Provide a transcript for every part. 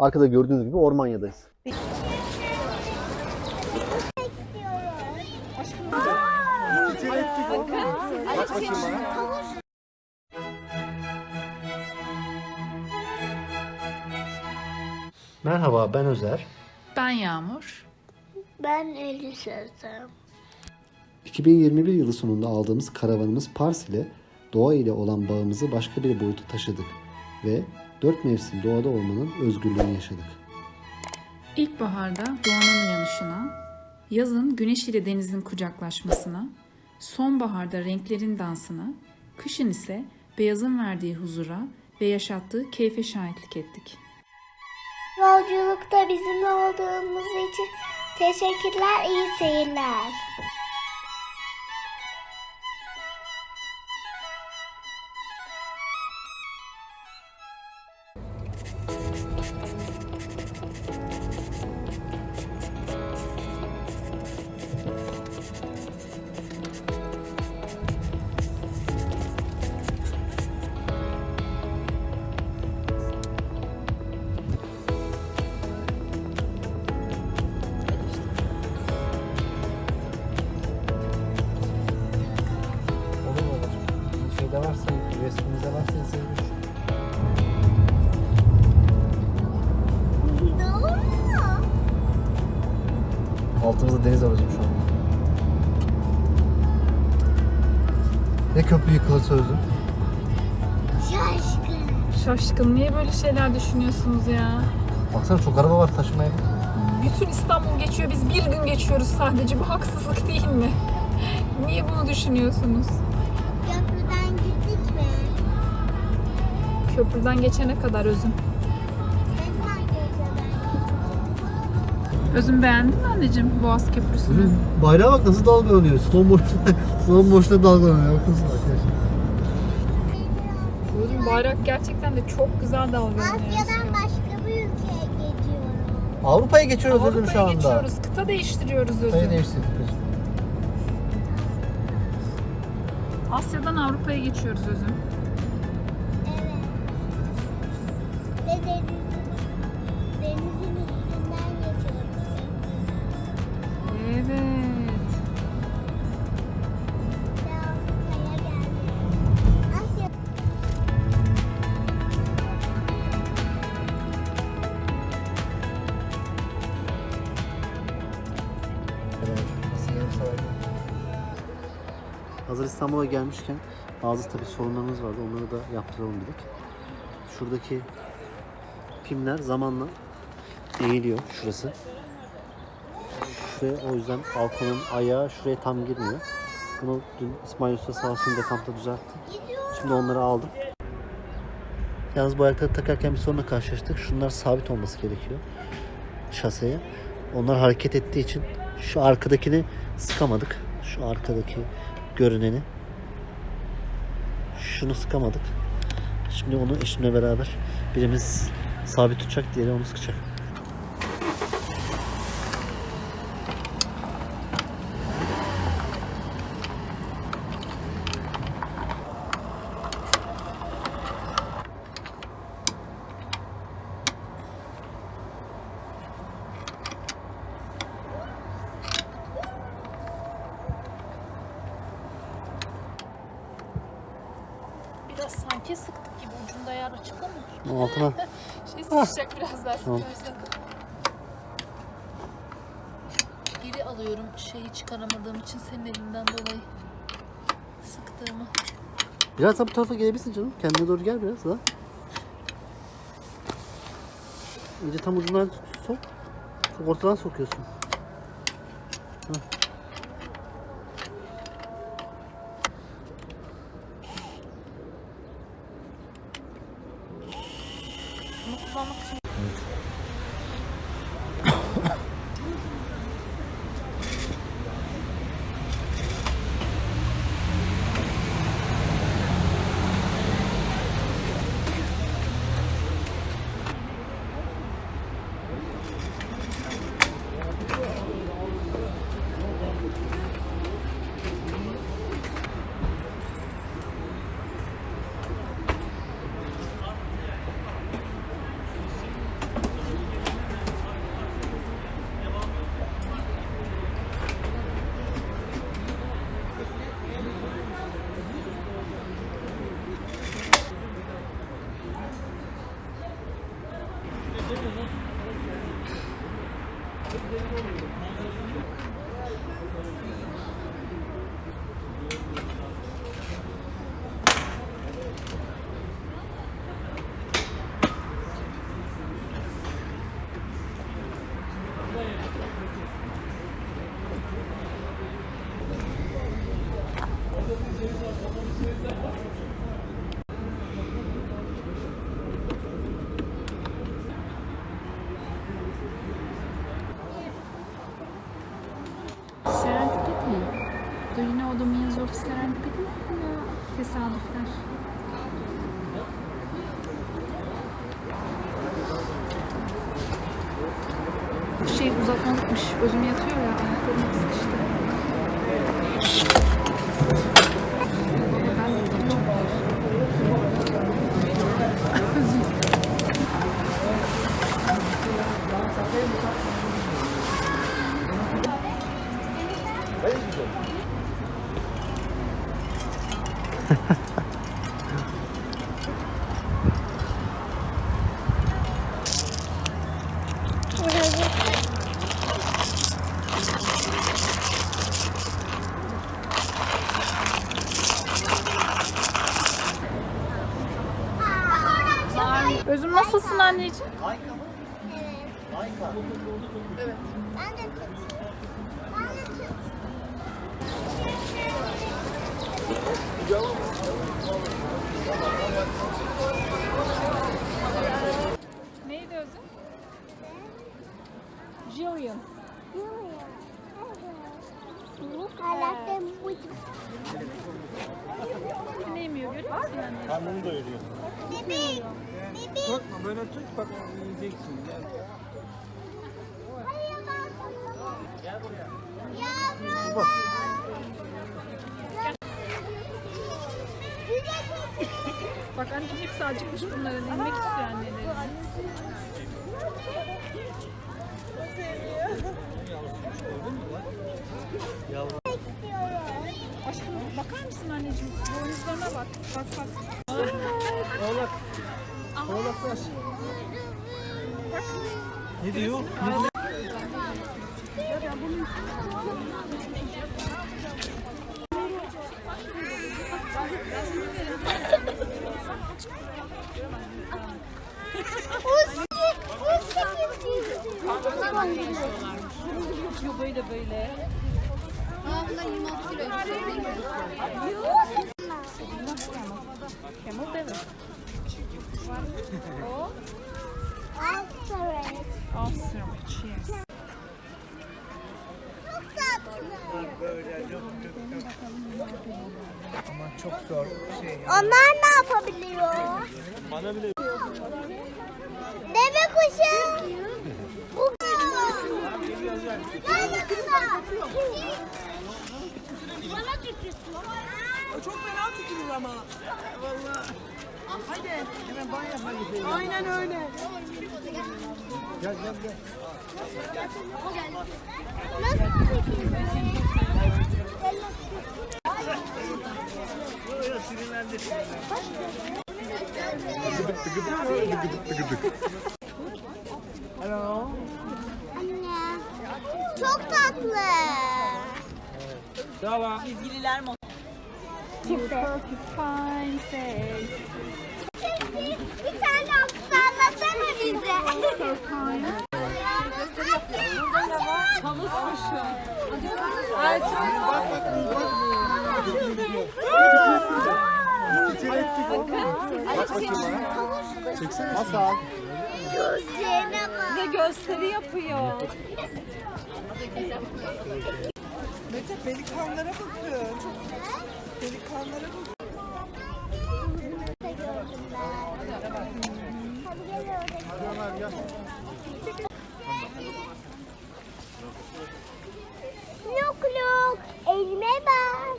Arkada gördüğünüz gibi Ormanya'dayız. Merhaba ben Özer. Ben Yağmur. Ben Elif Sözüm. 2021 yılı sonunda aldığımız karavanımız Pars ile doğa ile olan bağımızı başka bir boyuta taşıdık ve dört mevsim doğada olmanın özgürlüğünü yaşadık. İlkbaharda doğanın uyanışına, yazın güneş ile denizin kucaklaşmasına, sonbaharda renklerin dansına, kışın ise beyazın verdiği huzura ve yaşattığı keyfe şahitlik ettik. Yolculukta bizimle olduğumuz için teşekkürler, iyi seyirler. Sözü? Şaşkın. Şaşkın niye böyle şeyler düşünüyorsunuz ya? Baksana çok araba var taşımaya. Bütün İstanbul geçiyor biz bir gün geçiyoruz sadece bu haksızlık değil mi? Niye bunu düşünüyorsunuz? Köprüden gittik mi? Köprüden geçene kadar Özüm. Özüm beğendin mi anneciğim Boğaz Köprüsü'nü? Bayrağa bak nasıl dalgalanıyor. Slow motion, slow motion'da dalgalanıyor. Bakın arkadaşlar. Özüm bayrak gerçekten de çok güzel dalgalanıyor. Asya'dan başka bir ülkeye geçiyorum. Avrupa'ya geçiyoruz Özüm Avrupa'ya şu anda. geçiyoruz. Kıta değiştiriyoruz Kıtayı Özüm. değiştirdik Özüm. Asya'dan Avrupa'ya geçiyoruz Özüm. İstanbul'a gelmişken bazı tabii sorunlarımız vardı. Onları da yaptıralım dedik. Şuradaki pimler zamanla eğiliyor şurası. Şuraya o yüzden balkonun ayağı şuraya tam girmiyor. Bunu dün İsmail Usta sağ olsun dekampta düzeltti. Şimdi onları aldım. Yalnız bu ayakları takarken bir sorunla karşılaştık. Şunlar sabit olması gerekiyor şaseye. Onlar hareket ettiği için şu arkadakini sıkamadık. Şu arkadaki görüneni. Şunu sıkamadık. Şimdi onu eşimle beraber birimiz sabit tutacak, diğeri onu sıkacak. Biraz sanki sıktık gibi ucunda yer açık ama Altına şey sıkışacak biraz daha sıkarsak. Geri alıyorum şeyi çıkaramadığım için senin elinden dolayı sıktığımı. biraz daha bu tarafa gelebilirsin canım. Kendine doğru gel biraz daha. İyice tam ucundan sok. Çok ortadan sokuyorsun. Bunu Do you know the means of serendipity? Tesadüfler. Şey uzatmalıkmış. Özüm yatıyor ya. Ayaklarım sıkıştı. Ben de uzatacağım. Özüm anneciğim? Evet. Ben de tut. Ben de tut. Neydi özüm? Jillian. I like them with Ne yemiyor görüyor musun anne? Karnını doyuruyor. Bibi. Bibi. Korkma böyle tut bak yiyeceksin. Gel. Yavrum. Bak anneciğim hepsi acıkmış bunların. Yemek istiyor anneleri. Aşkım bakar mısın anneciğim? Boynuzlarına bak. Bak bak. Oğlak. Oğlaklaş. Ne diyor? Ne diyor? Yok böyle böyle. Camel devil. O ostrich. Yes. Ama çok zor şey. Onlar ne yapabiliyor? Bana bile Deve kuşu. Bu Bana tükürsün. Çok fena tükürür ama. Vallahi. Hadi. Hemen banyo yapma Aynen öyle. gel gel gel. Nasıl tükürsün? Hello. Anne. Çok tatlı. Dava. İlgililer mi? Porcupine say. Bir tane alkış anlatsana bize. Tavus kuşu. Masal. Gözlerine bak. Size gösteri yapıyor. Mete pelikanlara bakıyor. Çok gördüm ben. Hadi gel orada. Luk luk. Elime bak.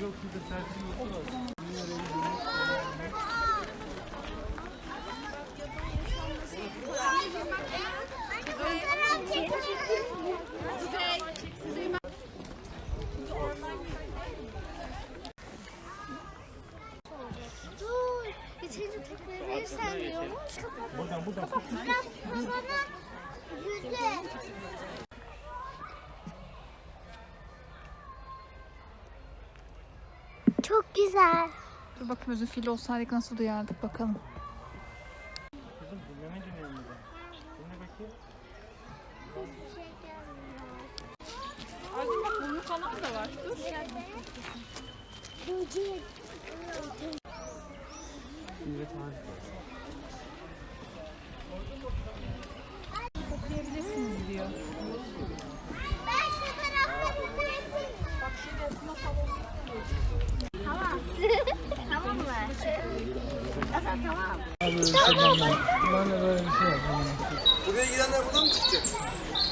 Dur. Yeterince tekrar verirsen Buradan buradan. Bana Çok güzel. Dur bakayım özü fil olsaydık nasıl duyardık bakalım. Kızım dinleme de. Dinle bakayım. Aydın bak burnu falan da var. Dur. Koklayabilirsiniz diyor. Ben şu taraflarındayım. Bak şurada okuma salonu. Tamam. tamam mı? Tamam. Ben de böyle bir şey yapayım.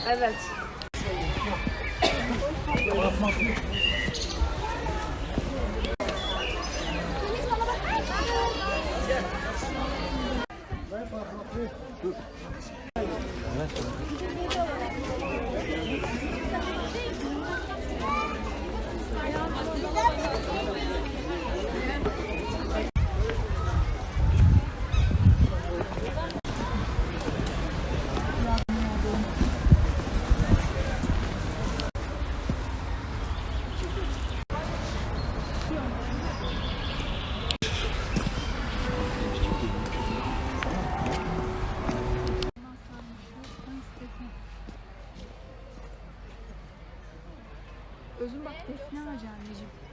Evet. Deniz bana bakar mısın? Özüm bak defne ağacı anneciğim.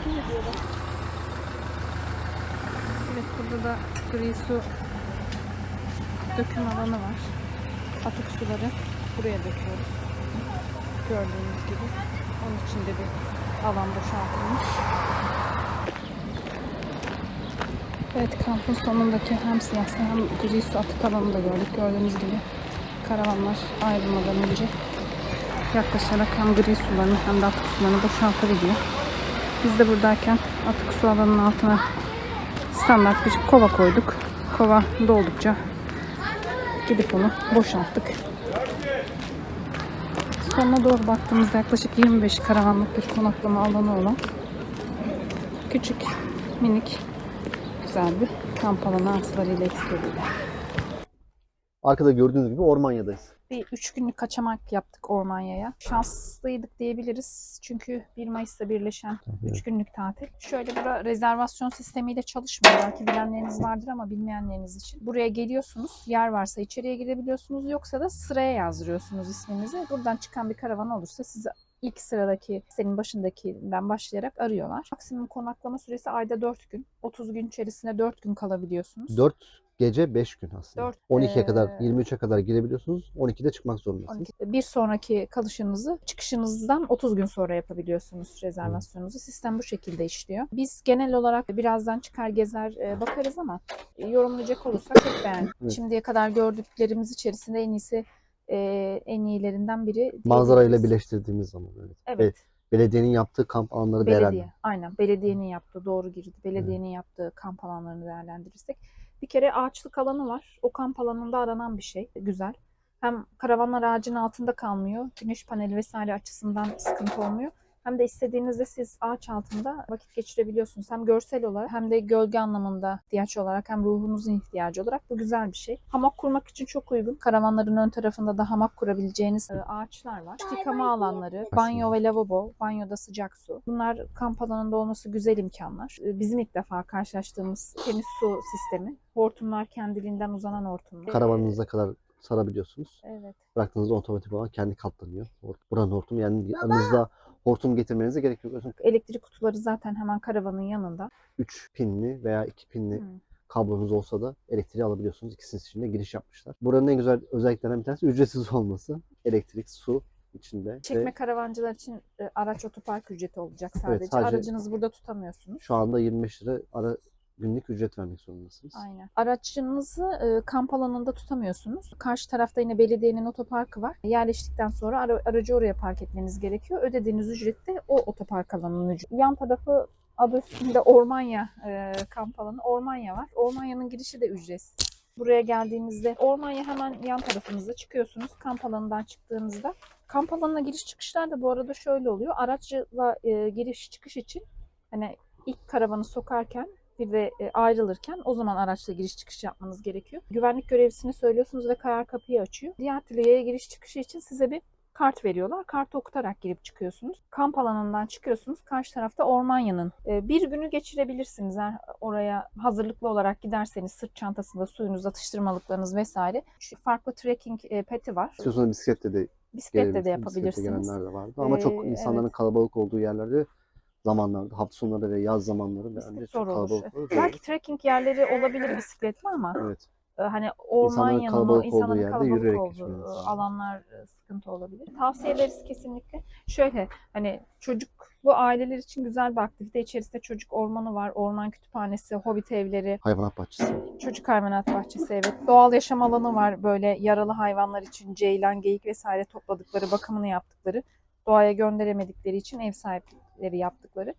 Hareket ediyor bak. Evet burada da gri su döküm alanı var. Atık suları buraya döküyoruz. Gördüğünüz gibi. Onun içinde bir alan boşaltılmış. Evet kampın sonundaki hem siyasi hem gri su atık alanını da gördük. Gördüğünüz gibi karavanlar ayrılmadan önce yaklaşarak hem gri sularını hem de atık sularını boşaltabiliyor. Biz de buradayken atık su alanının altına standart bir kova koyduk. Kova doldukça gidip onu boşalttık. Sonuna doğru baktığımızda yaklaşık 25 karavanlık bir konaklama alanı olan küçük, minik, güzel bir kamp alanı artılarıyla eksildi. Arkada gördüğünüz gibi Ormanya'dayız. Bir üç günlük kaçamak yaptık Ormanya'ya. Şanslıydık diyebiliriz. Çünkü 1 Mayıs'ta birleşen üç günlük tatil. Şöyle bura rezervasyon sistemiyle çalışmıyor. Belki bilenleriniz vardır ama bilmeyenleriniz için. Buraya geliyorsunuz. Yer varsa içeriye girebiliyorsunuz. Yoksa da sıraya yazdırıyorsunuz isminizi. Buradan çıkan bir karavan olursa sizi ilk sıradaki senin başındakinden başlayarak arıyorlar. Maksimum konaklama süresi ayda 4 gün. 30 gün içerisinde 4 gün kalabiliyorsunuz. 4 gece 5 gün aslında. Dört, 12'ye kadar, eee, 23'e kadar girebiliyorsunuz. 12'de çıkmak zorundasınız. 12. Bir sonraki kalışınızı çıkışınızdan 30 gün sonra yapabiliyorsunuz rezervasyonunuzu. Sistem bu şekilde işliyor. Biz genel olarak birazdan çıkar gezer e, bakarız ama yorumlayacak olursak hep beğendik. Evet. Şimdiye kadar gördüklerimiz içerisinde en iyisi e, en iyilerinden biri. Manzarayla diyebiliriz. birleştirdiğimiz zaman evet. Evet. Belediyenin yaptığı kamp alanları Belediye. Aynen. Belediyenin yaptığı doğru girdi. Belediyenin yaptığı kamp alanlarını değerlendirirsek. Bir kere ağaçlık alanı var. O kamp alanında aranan bir şey. Güzel. Hem karavanlar ağacın altında kalmıyor. Güneş paneli vesaire açısından sıkıntı olmuyor. Hem de istediğinizde siz ağaç altında vakit geçirebiliyorsunuz. Hem görsel olarak hem de gölge anlamında ihtiyaç olarak hem ruhunuzun ihtiyacı olarak bu güzel bir şey. Hamak kurmak için çok uygun. Karavanların ön tarafında da hamak kurabileceğiniz e, ağaçlar var. Yıkama alanları, banyo ve lavabo, banyoda sıcak su. Bunlar kamp alanında olması güzel imkanlar. E, Bizim ilk defa karşılaştığımız temiz su sistemi. Hortumlar kendiliğinden uzanan hortumlar. Karavanınıza kadar sarabiliyorsunuz. Evet. Bıraktığınızda otomatik olarak kendi katlanıyor. Buranın hortumu yani yanınızda hortum getirmenize gerek yok. Özün Elektrik kutuları zaten hemen karavanın yanında. 3 pinli veya 2 pinli Hı. kablonuz olsa da elektriği alabiliyorsunuz. İkisinin içinde giriş yapmışlar. Buranın en güzel özelliklerinden bir tanesi ücretsiz olması. Elektrik, su içinde. Çekme Ve karavancılar için e, araç otopark ücreti olacak sadece. sadece- Aracınızı burada tutamıyorsunuz. şu anda 25 lira ara günlük ücret vermek zorundasınız. Aynen. Aracınızı e, kamp alanında tutamıyorsunuz. Karşı tarafta yine belediyenin otoparkı var. Yerleştikten sonra ara- aracı oraya park etmeniz gerekiyor. Ödediğiniz ücret de o otopark alanının ücreti. Yan tarafı adı üstünde Ormanya e, kamp alanı. Ormanya var. Ormanya'nın girişi de ücretsiz. Buraya geldiğinizde Ormanya hemen yan tarafınızda çıkıyorsunuz. Kamp alanından çıktığınızda. Kamp alanına giriş çıkışlar da bu arada şöyle oluyor. Araçla e, giriş çıkış için hani ilk karavanı sokarken bir de e, ayrılırken o zaman araçla giriş çıkış yapmanız gerekiyor. Güvenlik görevlisine söylüyorsunuz ve kayar kapıyı açıyor. Diğer türlü yaya giriş çıkışı için size bir kart veriyorlar. Kartı okutarak girip çıkıyorsunuz. Kamp alanından çıkıyorsunuz. Karşı tarafta Ormanya'nın. E, bir günü geçirebilirsiniz eğer oraya hazırlıklı olarak giderseniz sırt çantasında suyunuz, atıştırmalıklarınız vesaire. Şu farklı trekking e, peti var. İstiyorsanız bisikletle de Bisikletle de yapabilirsiniz. gelenler de vardı. Ama çok Ee, insanların evet. kalabalık olduğu yerlerde zamanlarda, hafta sonları ve yaz zamanları bence zor çok olur. kalabalık olur. Belki trekking yerleri olabilir bisikletli ama Evet. e, hani Ormanya'nın o kalabalık olduğu insanların yerde kalabalık yürüyerek olduğu e, alanlar e, sıkıntı olabilir. Tavsiye ederiz kesinlikle. Şöyle hani çocuklu aileler için güzel bir aktivite. İçerisinde çocuk ormanı var, orman kütüphanesi, hobbit evleri, Hayvanat bahçesi. çocuk hayvanat bahçesi evet. Doğal yaşam alanı var böyle yaralı hayvanlar için ceylan, geyik vesaire topladıkları, bakımını yaptıkları, doğaya gönderemedikleri için ev sahipleri yaptıkları.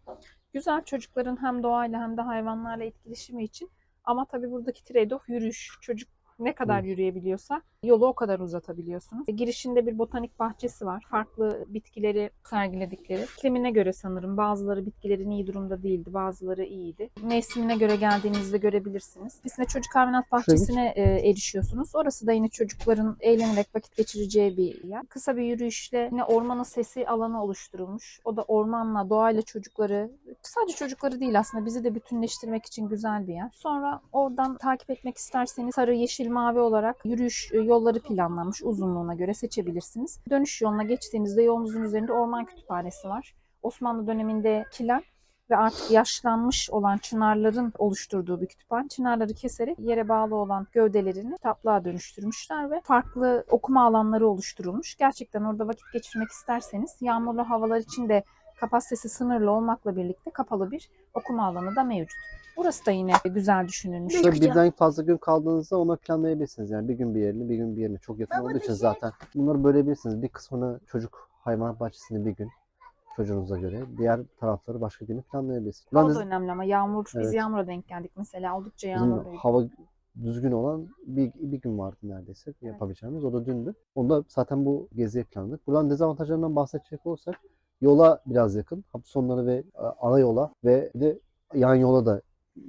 Güzel çocukların hem doğayla hem de hayvanlarla etkileşimi için ama tabii buradaki trade-off yürüyüş. Çocuk ne kadar yürüyebiliyorsa yolu o kadar uzatabiliyorsunuz. Girişinde bir botanik bahçesi var. Farklı bitkileri sergiledikleri. İklimine göre sanırım bazıları bitkilerin iyi durumda değildi, bazıları iyiydi. Mevsimine göre geldiğinizde görebilirsiniz. Bizde çocuk hayvanat bahçesine e, erişiyorsunuz. Orası da yine çocukların eğlenerek vakit geçireceği bir yer. Kısa bir yürüyüşle yine ormanın sesi alanı oluşturulmuş. O da ormanla, doğayla çocukları, sadece çocukları değil aslında bizi de bütünleştirmek için güzel bir yer. Sonra oradan takip etmek isterseniz sarı, yeşil, mavi olarak yürüyüş e, yolları planlanmış uzunluğuna göre seçebilirsiniz. Dönüş yoluna geçtiğinizde yolunuzun üzerinde orman kütüphanesi var. Osmanlı döneminde kilen ve artık yaşlanmış olan çınarların oluşturduğu bir kütüphane. Çınarları keserek yere bağlı olan gövdelerini kitaplığa dönüştürmüşler ve farklı okuma alanları oluşturulmuş. Gerçekten orada vakit geçirmek isterseniz yağmurlu havalar için de kapasitesi sınırlı olmakla birlikte kapalı bir okuma alanı da mevcut. Burası da yine güzel düşünülmüş. Şurada birden fazla gün kaldığınızda ona planlayabilirsiniz. Yani bir gün bir yerini, bir gün bir yerini. Çok yakın Baba olduğu için şey- zaten. Bunları bölebilirsiniz. Bir kısmını çocuk hayvanat bahçesinde bir gün çocuğunuza göre. Diğer tarafları başka günü planlayabilirsiniz. Hava da önemli ama yağmur, biz Evet. yağmura denk geldik mesela. Oldukça yağmurluydu. hava düzgün olan bir, bir gün vardı neredeyse yapabileceğimiz. O da dündü. Onda zaten bu geziye planladık. Buradan dezavantajlarından bahsedecek olursak yola biraz yakın. Hafta sonları ve ana yola ve de yan yola da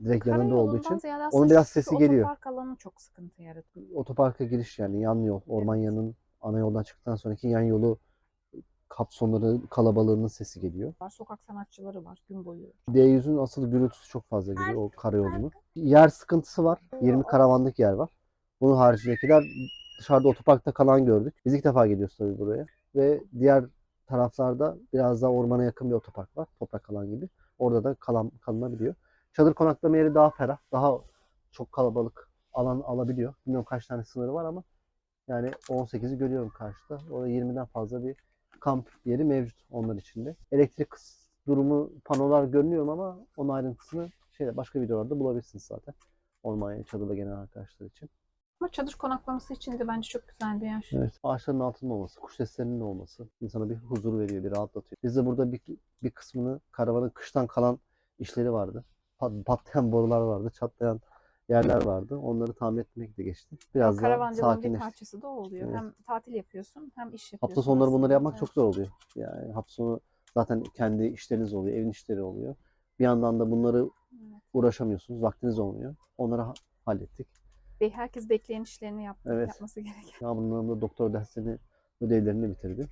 direkt yanında olduğu için onun biraz sesi geliyor. Otopark alanı çok sıkıntı yaratıyor. otoparka giriş yani yan yol, Ormanya'nın ana yoldan çıktıktan sonraki yan yolu kapsonları kalabalığının sesi geliyor. Var. Sokak sanatçıları var gün boyu. D100'ün asıl gürültüsü çok fazla geliyor o karayolunun. Yer sıkıntısı var. 20 karavanlık yer var. Bunun haricindekiler dışarıda otoparkta kalan gördük. Biz ilk defa geliyoruz tabii buraya. Ve diğer taraflarda biraz daha ormana yakın bir otopark var. Toprak alan gibi. Orada da kalan, kalınabiliyor. Çadır konaklama yeri daha ferah. Daha çok kalabalık alan alabiliyor. Bilmiyorum kaç tane sınırı var ama yani 18'i görüyorum karşıda. Orada 20'den fazla bir kamp yeri mevcut onlar içinde. Elektrik durumu panolar görünüyor mu ama onun ayrıntısını şeyde başka videolarda bulabilirsiniz zaten. Ormanya çadırda gelen arkadaşlar için. Ama çadır konaklaması için de bence çok güzel bir yer. Evet. Ağaçların altında olması, kuş seslerinin olması insana bir huzur veriyor, bir rahatlatıyor. Biz de burada bir, bir kısmını karavanın kıştan kalan işleri vardı. Pat- Patlayan borular vardı, çatlayan yerler vardı. Onları tamir etmek de geçti. Biraz daha Karavancılığın bir parçası da o oluyor. Evet. Hem tatil yapıyorsun hem iş yapıyorsun. Hafta sonları bunları aslında. yapmak Evet. çok zor oluyor. Yani hafta sonu zaten kendi işleriniz oluyor, evin işleri oluyor. Bir yandan da bunları Evet. uğraşamıyorsunuz, vaktiniz olmuyor. Onları ha- hallettik. Ve herkes bekleyen işlerini yaptı, Evet. yapması gereken. Yağmur'un da doktor derslerini, ödevlerini bitirdi.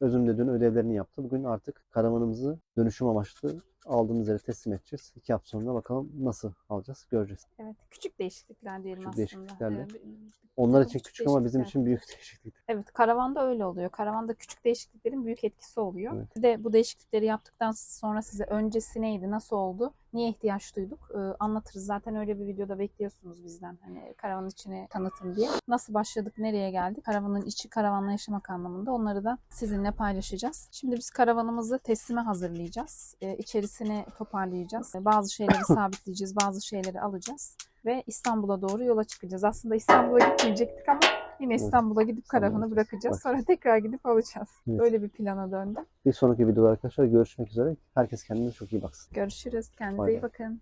Özüm de dün ödevlerini yaptı. Bugün artık karavanımızı dönüşüm amaçlı aldığımız yere teslim edeceğiz. İki hafta sonra bakalım nasıl alacağız göreceğiz. Evet, küçük değişiklikler diyelim Küçük aslında. değişikliklerle. Ee, bir- Onlar için küçük küçük ama bizim için büyük değişiklik. Evet, karavanda öyle oluyor. Karavanda küçük değişikliklerin büyük etkisi oluyor. Evet. Bir de bu değişiklikleri yaptıktan sonra size öncesi neydi, nasıl oldu, niye ihtiyaç duyduk e, anlatırız. Zaten öyle bir videoda bekliyorsunuz bizden. Hani karavanın içini tanıtın diye. Nasıl başladık, nereye geldik? Karavanın içi karavanla yaşamak anlamında onları da sizinle paylaşacağız. Şimdi biz karavanımızı teslime hazırlayacağız. E, içerisi gerisini toparlayacağız. Bazı şeyleri sabitleyeceğiz, bazı şeyleri alacağız ve İstanbul'a doğru yola çıkacağız. Aslında İstanbul'a gitmeyecektik ama yine İstanbul'a gidip gideceğiz. bırakacağız. Sonra tekrar gidip alacağız. Evet. Böyle bir plana döndü. Bir sonraki videoda arkadaşlar görüşmek üzere. Herkes kendine çok iyi baksın. Görüşürüz. Kendinize iyi bakın.